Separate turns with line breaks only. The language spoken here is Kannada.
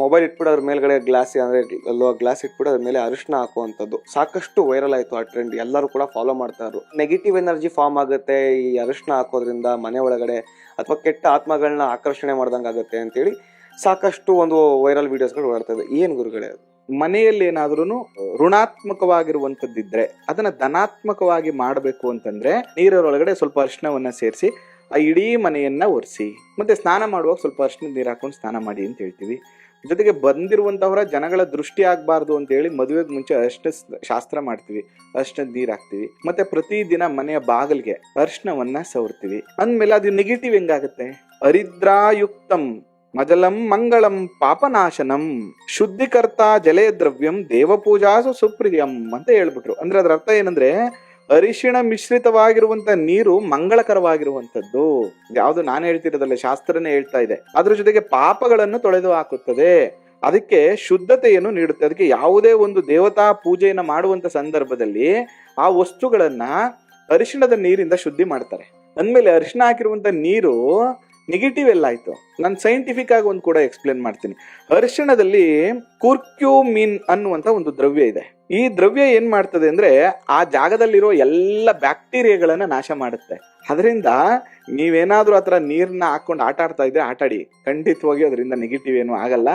ಮೊಬೈಲ್ ಇಟ್ಬಿಟ್ಟು ಅದ್ರ ಮೇಲ್ಗಡೆ ಗ್ಲಾಸ್ ಅಂದ್ರೆ ಗ್ಲಾಸ್ ಇಟ್ಬಿಟ್ಟು ಅದ್ರ ಮೇಲೆ ಅರಿಶಿನ ಹಾಕುವಂಥದ್ದು. ಸಾಕಷ್ಟು ವೈರಲ್ ಆಯ್ತು ಆ ಟ್ರೆಂಡ್ ಎಲ್ಲರೂ ಕೂಡ ಫಾಲೋ ಮಾಡ್ತಾ ಇದ್ರು ನೆಗೆಟಿವ್ ಎನರ್ಜಿ ಫಾರ್ಮ್ ಆಗುತ್ತೆ, ಈ ಅರಿಶಿನ ಹಾಕೋದ್ರಿಂದ ಮನೆ ಒಳಗಡೆ ಅಥವಾ ಕೆಟ್ಟ ಆತ್ಮಗಳನ್ನ ಆಕರ್ಷಣೆ ಮಾಡ್ದಂಗೆ ಆಗುತ್ತೆ ಅಂತೇಳಿ ಸಾಕಷ್ಟು ಒಂದು ವೈರಲ್ ವಿಡಿಯೋಸ್ಗಳು ಓಡ್ತಾ ಇದೆ ಏನ್ ಗುರುಗಳೇ?
ಮನೆಯಲ್ಲಿ ಏನಾದ್ರೂ ಋಣಾತ್ಮಕವಾಗಿರುವಂತದ್ದಿದ್ರೆ ಅದನ್ನ ಧನಾತ್ಮಕವಾಗಿ ಮಾಡಬೇಕು ಅಂತಂದ್ರೆ ನೀರೊಳಗಡೆ ಸ್ವಲ್ಪ ಅರಿಶಿನವನ್ನ ಸೇರಿಸಿ ಆ ಇಡೀ ಮನೆಯನ್ನ ಒರೆಸಿ, ಮತ್ತೆ ಸ್ನಾನ ಮಾಡುವಾಗ ಸ್ವಲ್ಪ ಅರ್ಶಿನ ನೀರು ಹಾಕೊಂಡು ಸ್ನಾನ ಮಾಡಿ ಅಂತ ಹೇಳ್ತೀವಿ. ಜೊತೆಗೆ ಬಂದಿರುವಂತವರ ಜನಗಳ ದೃಷ್ಟಿ ಆಗಬಾರ್ದು ಅಂತ ಹೇಳಿ ಮದುವೆಗೆ ಮುಂಚೆ ಅಷ್ಟ ಶಾಸ್ತ್ರ ಮಾಡ್ತೀವಿ. ಅರಿಶಿನ ನೀರು ಹಾಕ್ತಿವಿ. ಮತ್ತೆ ಪ್ರತಿದಿನ ಮನೆಯ ಬಾಗಿಲಿಗೆ ಅರಿಶಿನವನ್ನ ಸವರ್ತೀವಿ. ಅಂದ್ಮೇಲೆ ಅದು ನೆಗೆಟಿವ್ ಹೆಂಗಾಗುತ್ತೆ? ಹರಿದ್ರಾಯುಕ್ತಂ ಮಜಲಂ ಮಂಗಳಂ ಪಾಪನಾಶನಂ ಶುದ್ಧಿಕರ್ತ ಜಲೇ ದ್ರವ್ಯಂ ದೇವಪೂಜಾಸು ಸುಪ್ರಿಯಂ ಅಂತ ಹೇಳ್ಬಿಟ್ರು. ಅಂದ್ರೆ ಅದರ ಅರ್ಥ ಏನಂದ್ರೆ ಅರಿಶಿಣ ಮಿಶ್ರಿತವಾಗಿರುವಂತ ನೀರು ಮಂಗಳಕರವಾಗಿರುವಂತದ್ದು ಯಾವುದು ನಾನು ಹೇಳ್ತಿರೋದಲ್ಲ, ಶಾಸ್ತ್ರನೇ ಹೇಳ್ತಾ ಇದೆ. ಅದ್ರ ಜೊತೆಗೆ ಪಾಪಗಳನ್ನು ತೊಳೆದು ಹಾಕುತ್ತದೆ. ಅದಕ್ಕೆ ಶುದ್ಧತೆಯನ್ನು ನೀಡುತ್ತೆ. ಅದಕ್ಕೆ ಯಾವುದೇ ಒಂದು ದೇವತಾ ಪೂಜೆಯನ್ನು ಮಾಡುವಂತ ಸಂದರ್ಭದಲ್ಲಿ ಆ ವಸ್ತುಗಳನ್ನ ಅರಿಶಿಣದ ನೀರಿಂದ ಶುದ್ಧಿ ಮಾಡ್ತಾರೆ. ಅಂದ್ಮೇಲೆ ಅರಿಶಿಣ ಹಾಕಿರುವಂತ ನೀರು ನೆಗೆಟಿವ್ ಎಲ್ಲ ಆಯ್ತು. ನಾನು ಸೈಂಟಿಫಿಕ್ ಆಗಿ ಒಂದು ಕೂಡ ಎಕ್ಸ್ಪ್ಲೇನ್ ಮಾಡ್ತೀನಿ. ಅರಿಶಿಣದಲ್ಲಿ ಕುರ್ಕ್ಯೂಮಿನ್ ಅನ್ನುವಂತ ಒಂದು ದ್ರವ್ಯ ಇದೆ. ಈ ದ್ರವ್ಯ ಏನ್ ಮಾಡ್ತದೆ ಅಂದ್ರೆ ಆ ಜಾಗದಲ್ಲಿರೋ ಎಲ್ಲ ಬ್ಯಾಕ್ಟೀರಿಯಾಗಳನ್ನ ನಾಶ ಮಾಡುತ್ತೆ. ಅದರಿಂದ ನೀವೇನಾದ್ರೂ ಆತರ ನೀರ್ನ ಹಾಕೊಂಡು ಆಟ ಆಡ್ತಾ ಇದ್ರೆ ಆಟಾಡಿ. ಖಂಡಿತವಾಗಿ ಅದರಿಂದ ನೆಗೆಟಿವ್ ಏನು ಆಗಲ್ಲ.